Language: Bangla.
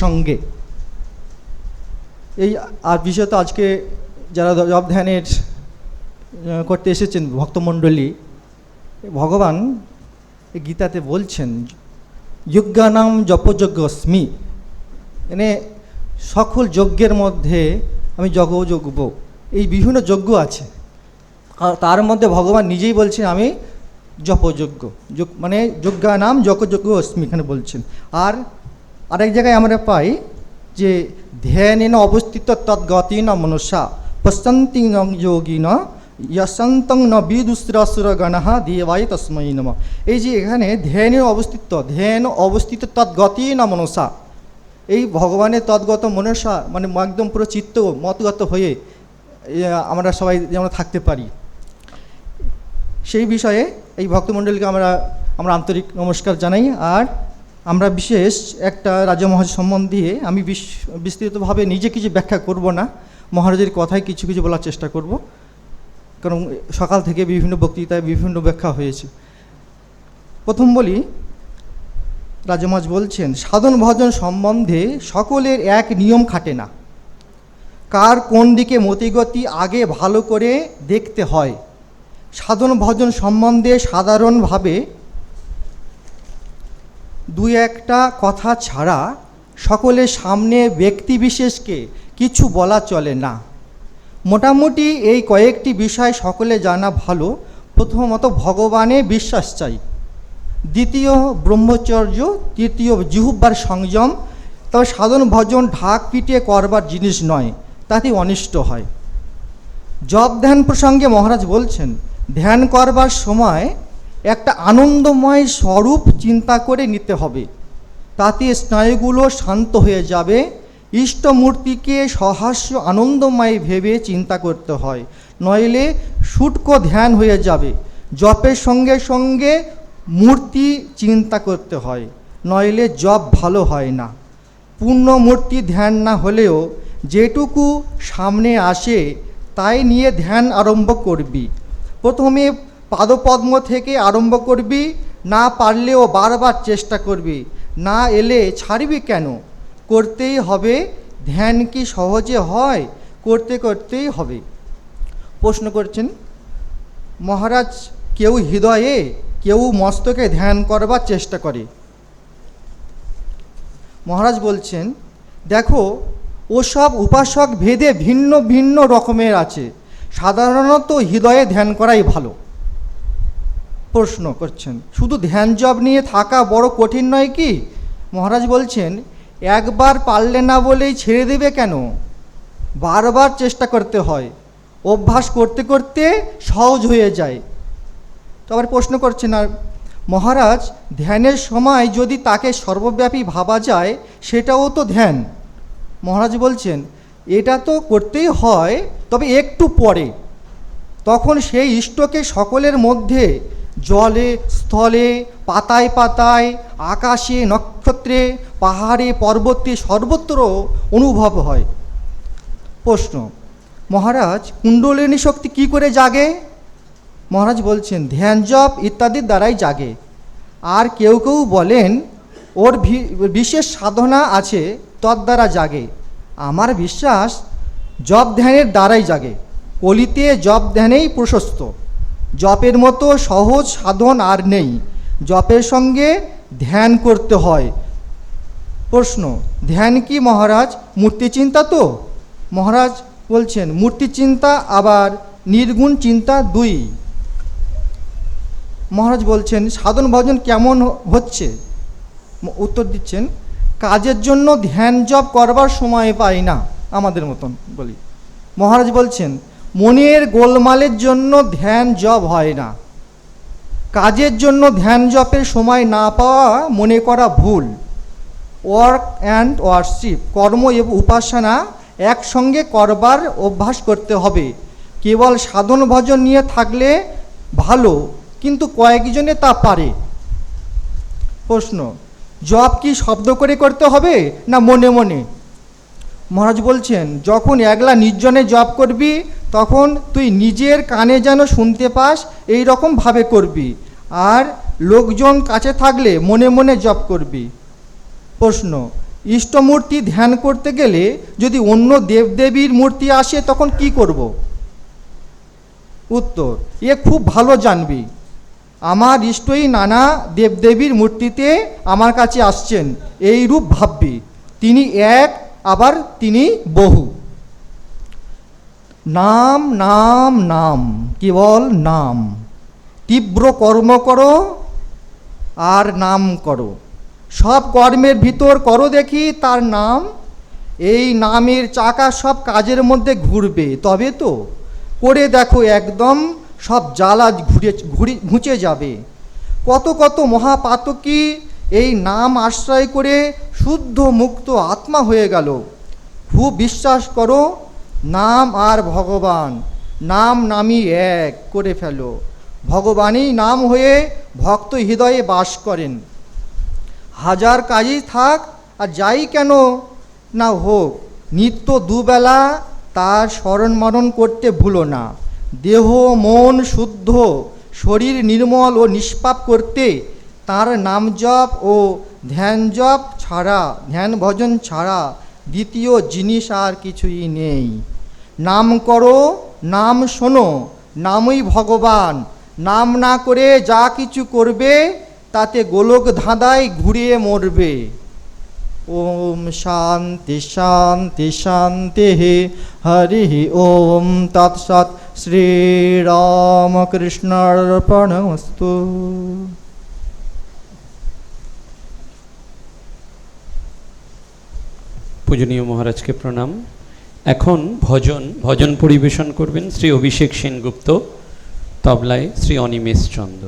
প্রসঙ্গে এই আর বিশেষত আজকে যারা জব ধ্যানের করতে এসেছেন ভক্তমণ্ডলী, ভগবান গীতাতে বলছেন, যজ্ঞানাম জপযজ্ঞস্মি। মানে সকল যজ্ঞের মধ্যে আমি যজ্ঞ এই বিভিন্ন যজ্ঞ আছে। তার মধ্যে ভগবান নিজেই বলছেন, আমি জপযজ্ঞ। মানে যজ্ঞা নাম যজ্ঞ অস্মি এখানে বলছেন। আর আরেক জায়গায় আমরা পাই যে ধ্যানেন অবস্থিত তদ্গতি ন মনুষ্যা পশ্যন্তি যোগী ন যশন্তং ন বিদুস্রাসুর গণহা দেবাই তস্মৈ নম। এই যে এখানে ধ্যানের অবস্থিত, ধ্যান অবস্থিত তদ্গতি ন মনসা এই ভগবানের তদ্গত মনসা মানে একদম পুরো চিত্ত মতগত হয়ে আমরা সবাই যেন থাকতে পারি। সেই বিষয়ে এই ভক্তমণ্ডলীকে আমরা আমরা আন্তরিক নমস্কার জানাই। আর আমরা বিশেষ একটা রাজা মহারাজ সম্বন্ধে আমি বিস্তৃতভাবে নিজে কিছু ব্যাখ্যা করব না। মহারাজের কথায় কিছু কিছু বলার চেষ্টা করব। কারণ সকাল থেকে বিভিন্ন বক্তৃতায় বিভিন্ন ব্যাখ্যা হয়েছে। প্রথম বলি রাজমাজ বলছেন, সাধন ভজন সম্বন্ধে সকলের এক নিয়ম খাটে না। কার কোন দিকে মতিগতি আগে ভালো করে দেখতে হয়। সাধন ভজন সম্বন্ধে সাধারণভাবে দুই একটা কথা ছাড়া সকলের সামনে ব্যক্তিবিশেষকে কিছু বলা চলে না। মোটামুটি এই কয়েকটি বিষয় সকলে জানা ভালো। প্রথমত ভগবানে বিশ্বাস চাই। দ্বিতীয় ব্রহ্মচর্য, তৃতীয় জিহুব্বার সংযম। তবে সাধন ভজন ঢাক পিটিয়ে করবার জিনিস নয়, তাতে অনিষ্ট হয়। জপ ধ্যান প্রসঙ্গে মহারাজ বলছেন, ধ্যান করবার সময় একটা আনন্দময় স্বরূপ চিন্তা করে নিতে হবে। তাতে স্নায়ুগুলো শান্ত হয়ে যাবে। ইষ্টমূর্তিকে সহাস্য আনন্দময় ভেবে চিন্তা করতে হয়। নইলে শুটকো ধ্যান হয়ে যাবে। জপের সঙ্গে সঙ্গে মূর্তি চিন্তা করতে হয়। নইলে জপ ভালো হয় না। পূর্ণ মূর্তি ধ্যান না হলেও যেটুকু সামনে আসে, তাই নিয়ে ধ্যান আরম্ভ করবি। প্রথমে পাদপদ্ম থেকে আরম্ভ করবি, না পারলেও বারবার চেষ্টা করবি, না এলে ছাড়বি কেন? করতেই হবে, ধ্যান কি সহজে হয়? করতে করতেই হবে। প্রশ্ন করছেন, মহারাজ, কেউ হৃদয়ে, কেউ মস্তকে ধ্যান করবার চেষ্টা করে। মহারাজ বলছেন, দেখো, ওসব উপাসক ভেদে ভিন্ন ভিন্ন রকমের আছে। সাধারণত হৃদয়ে ধ্যান করাই ভালো। প্রশ্ন করছেন। শুধু ধ্যান জব নিয়ে থাকা বড় কঠিন নয় কি? মহারাজ বলছেন, একবার পারলে না বলেই ছেড়ে দেবে কেন? বারবার চেষ্টা করতে হয়। অভ্যাস করতে করতে সহজ হয়ে যায়। তো আবার প্রশ্ন করছেন, আর মহারাজ, ধ্যানের সময় যদি তাকে সর্বব্যাপী ভাবা যায়, সেটাও তো ধ্যান। মহারাজ বলছেন, এটা তো করতেই হয়, তবে একটু পরে। তখন সেই ইষ্টকে সকলের মধ্যে জলে, স্থলে, পাতায় পাতায়, আকাশে, নক্ষত্রে, পাহাড়ে, পর্বতে সর্বত্র অনুভব হয়। প্রশ্ন, মহারাজ, কুণ্ডলিনী শক্তি কি করে জাগে? মহারাজ বলছেন, ধ্যান, জপ ইত্যাদির দ্বারাই জাগে। আর কেউ কেউ বলেন, ওর বিশেষ সাধনা আছে তদ্বারা জাগে। আমার বিশ্বাস, জপ ধ্যানের দ্বারাই জাগে। কলিতে জপ ধ্যানেই প্রশস্ত। জপের মতো সহজ সাধন আর নেই। জপের সঙ্গে ধ্যান করতে হয়। প্রশ্ন, ধ্যান কি মহারাজ? মূর্তি চিন্তা তো? মহারাজ বলছেন, মূর্তি চিন্তা আবার নির্গুণ চিন্তা দুই। মহারাজ বলছেন, সাধন ভজন কেমন হচ্ছে? উত্তর দিচ্ছেন, কাজের জন্য ধ্যান জপ করবার সময় পাই না, আমাদের মতন বলি। মহারাজ বলছেন মনের গোলমালের জন্য ধ্যান জপ হয় না। কাজের জন্য ধ্যান জপের সময় না পাওয়া মনে করা ভুল। ওয়ার্ক অ্যান্ড ওয়ার্শিপ কর্ম এবং উপাসনা একসঙ্গে করবার অভ্যাস করতে হবে। কেবল সাধন ভজন নিয়ে থাকলে ভালো, কিন্তু কয়েকজনে তা পারে। প্রশ্ন জব কি শব্দ করে করতে হবে না মনে মনে? মহারাজ বলছেন, যখন একলা নির্জনে জপ করবি, তখন তুই নিজের কানে যেন শুনতে পাস এই রকম ভাবে করবি। আর লোকজন কাছে থাকলে মনে মনে জপ করবি। প্রশ্ন, ইষ্টমূর্তি ধ্যান করতে গেলে যদি অন্য দেবদেবীর মূর্তি আসে, তখন কি করব? উত্তর, এ খুব ভালো জানবি। আমার ইষ্টই নানা দেবদেবীর মূর্তিতে আমার কাছে আসছেন এই রূপ ভাববি। তিনি এক আবার তিনি বহু। নাম নাম নাম কেবল নাম। তীব্র কর্ম করো আর নাম করো। সব কর্মের ভিতর করো দেখি তার নাম। এই নামের চাকা সব কাজের মধ্যে ঘুরবে। তবে তো করে দেখো একদম সব জ্বালা ঘুরে ঘুরে ঘুচে যাবে। কত কত মহাপাতকী এই নাম আশ্রয় করে শুদ্ধ মুক্ত আত্মা হয়ে গেল। খুব বিশ্বাস করো, নাম আর ভগবান, নাম নামই এক করে ফেলো। ভগবানই নাম হয়ে ভক্ত হৃদয়ে বাস করেন। হাজার কাজই থাক আর যাই কেন না হোক, নিত্য দুবেলা তার স্মরণ মরণ করতে ভুলো না। দেহ, মন শুদ্ধ, শরীর নির্মল ও নিষ্পাপ করতে তার নাম জপ ও ধ্যান জপ ছাড়া, ধ্যান ভজন ছাড়া দ্বিতীয় জিনিস আর কিছুই নেই। নাম করো, নাম শোনো, নামই ভগবান। নাম না করে যা কিছু করবে, তাতে গোলক ধাঁধায় ঘুরিয়ে মরবে। ওম শান্তি শান্তি শান্তি হরি ওম তৎসৎ। শ্রীরামকৃষ্ণার্পণমস্তু। পূজনীয় মহারাজকে প্রণাম। এখন ভজন ভজন পরিবেশন করবেন শ্রী অভিষেক সেনগুপ্ত, তবলায় শ্রী অনিমেষ চন্দ্র